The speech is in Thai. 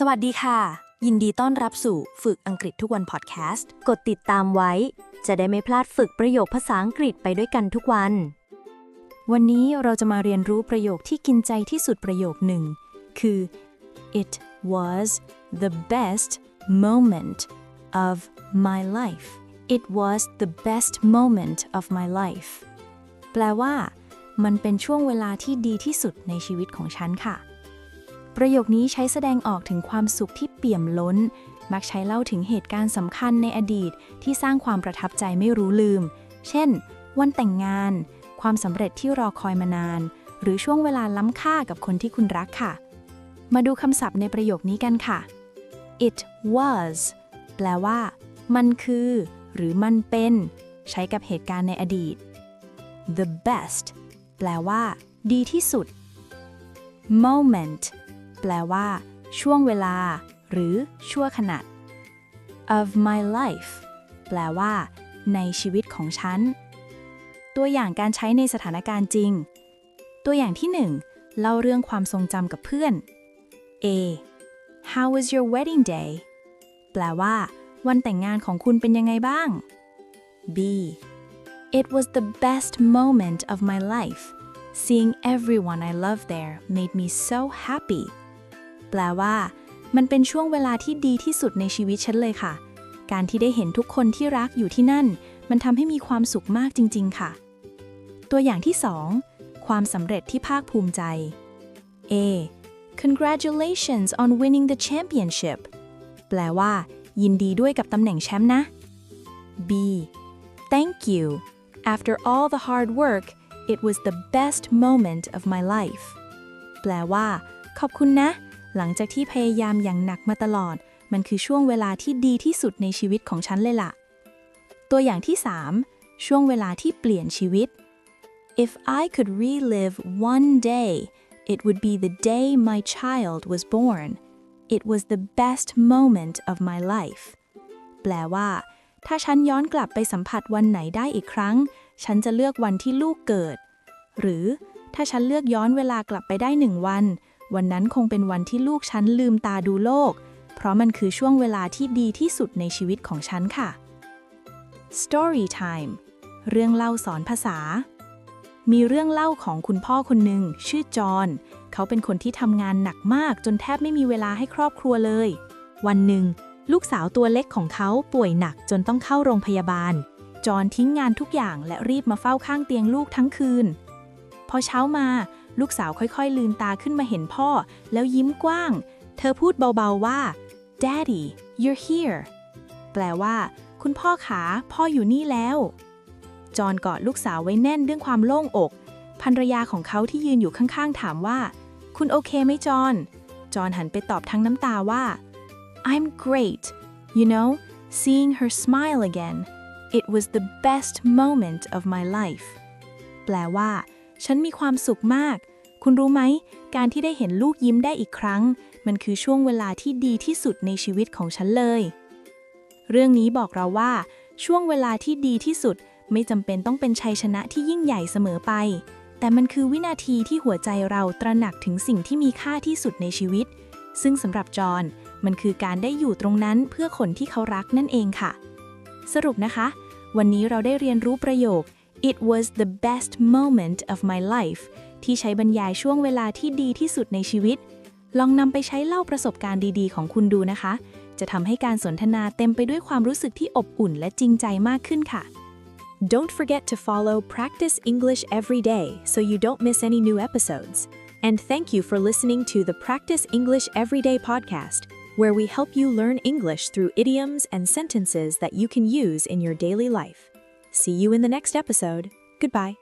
สวัสดีค่ะ ยินดีต้อนรับสู่ฝึกอังกฤษทุกวันพอดแคสต์ กดติดตามไว้ จะได้ไม่พลาดฝึกประโยคภาษาอังกฤษไปด้วยกันทุกวัน วันนี้เราจะมาเรียนรู้ประโยคที่กินใจที่สุดประโยคหนึ่ง คือ it was the best moment of my life it was the best moment of my life แปลว่า มันเป็นช่วงเวลาที่ดีที่สุดในชีวิตของฉันค่ะ ประโยคนี้ใช้แสดงออกถึงความสุขที่เปี่ยมล้น มักใช้เล่าถึงเหตุการณ์สำคัญในอดีตที่สร้างความประทับใจไม่รู้ลืม เช่น วันแต่งงาน ความสำเร็จที่รอคอยมานาน หรือช่วงเวลาล้ำค่ากับคนที่คุณรักค่ะ มาดูคำศัพท์ในประโยคนี้กันค่ะ it was แปลว่า มันคือ หรือมันเป็น ใช้กับเหตุการณ์ในอดีต the best แปลว่า ดีที่สุด moment ลว่า ช่วงเวลา หรือชั่วขณะ of my life แปลว่า ในชีวิตของฉัน ตัวอย่างการใช้ในสถานการณ์จริง ตัวอย่างที่หนึ่งเล่าเรื่องความทรงจำกับเพื่อน A How was your wedding day แปลว่า วันแต่งงานของคุณเป็นยังไงบ้าง B It was the best moment of my life Seeing everyone I love there made me so happy แปลว่า มันเป็นช่วงเวลาที่ดีที่สุดในชีวิตฉันเลยค่ะ การที่ได้เห็นทุกคนที่รักอยู่ที่นั่น มันทำให้มีความสุขมากจริง ๆ ค่ะ ตัวอย่างที่ 2 ความสำเร็จที่ภาคภูมิใจ A Congratulations on winning the championship แปลว่า ยินดีด้วยกับตำแหน่งแชมป์นะ B Thank you After all the hard work it was the best moment of my life แปลว่า ขอบคุณนะ หลังจากที่พยายามอย่างหนักมาตลอด มันคือช่วงเวลาที่ดีที่สุดในชีวิตของฉันเลยล่ะ ตัวอย่างที่ 3 ช่วงเวลาที่เปลี่ยนชีวิต If I could relive one day it would be the day my child was born it was the best moment of my life แปลว่า ถ้าฉันย้อนกลับไปสัมผัสวันไหนได้อีกครั้ง ฉันจะเลือกวันที่ลูกเกิด หรือถ้าฉันเลือกย้อนเวลากลับไปได้หนึ่งวัน วันนั้นคงเป็นวันที่ลูกฉันลืมตาดูโลก เพราะมันคือช่วงเวลาที่ดีที่สุดในชีวิตของฉันค่ะ Story time เรื่องเล่าสอนภาษา มีเรื่องเล่าของคุณพ่อคนหนึ่งชื่อจอห์นเขาเป็นคนที่ทำงานหนักมากจนแทบไม่มีเวลาให้ครอบครัวเลย วันหนึ่ง ลูกสาวตัวเล็กของเขาป่วยหนักจนต้องเข้าโรงพยาบาล จอห์นทิ้งงานทุกอย่างและรีบมาเฝ้าข้างเตียงลูกทั้งคืน พอเช้ามา ลูกสาวค่อยๆ ลืมตาขึ้นมาเห็นพ่อ แล้วยิ้มกว้าง เธอพูดเบาๆว่า Daddy you're here แปลว่า คุณพ่อขาพ่ออยู่นี่แล้ว จอห์นกอดลูกสาวไว้แน่นด้วยความโล่งอกภรรยาของเขาที่ยืนอยู่ข้างๆ ถามว่า คุณโอเคไหมจอห์นจอห์นหันไปตอบทั้งน้ำตาว่า I'm great you know seeing her smile again it was the best moment of my life แปลว่า ฉันมีความสุขมาก คุณรู้ไหม การที่ได้เห็นลูกยิ้มได้อีกครั้ง มันคือช่วงเวลาที่ดีที่สุดในชีวิตของฉันเลย เรื่องนี้บอกเราว่า ช่วงเวลาที่ดีที่สุดไม่จำเป็นต้องเป็นชัยชนะที่ยิ่งใหญ่เสมอไป แต่มันคือวินาทีที่หัวใจเราตระหนักถึงสิ่งที่มีค่าที่สุดในชีวิต ซึ่งสำหรับจอห์นมันคือการได้อยู่ตรงนั้นเพื่อคนที่เขารักนั่นเองค่ะ สรุปนะคะ วันนี้เราได้เรียนรู้ประโยค it was the best moment of my life ที่ใช้บรรยายช่วงเวลาที่ดีที่สุดในชีวิต ลองนำไปใช้เล่าประสบการณ์ดีๆ ของคุณดูนะคะ จะทำให้การสนทนาเต็มไปด้วยความรู้สึกที่อบอุ่นและจริงใจมากขึ้นค่ะ Don't forget to follow Practice English every day so you don't miss any new episodes. And thank you for listening to the Practice English Everyday podcast, where we help you learn English through idioms and sentences that you can use in your daily life. See you in the next episode. Goodbye.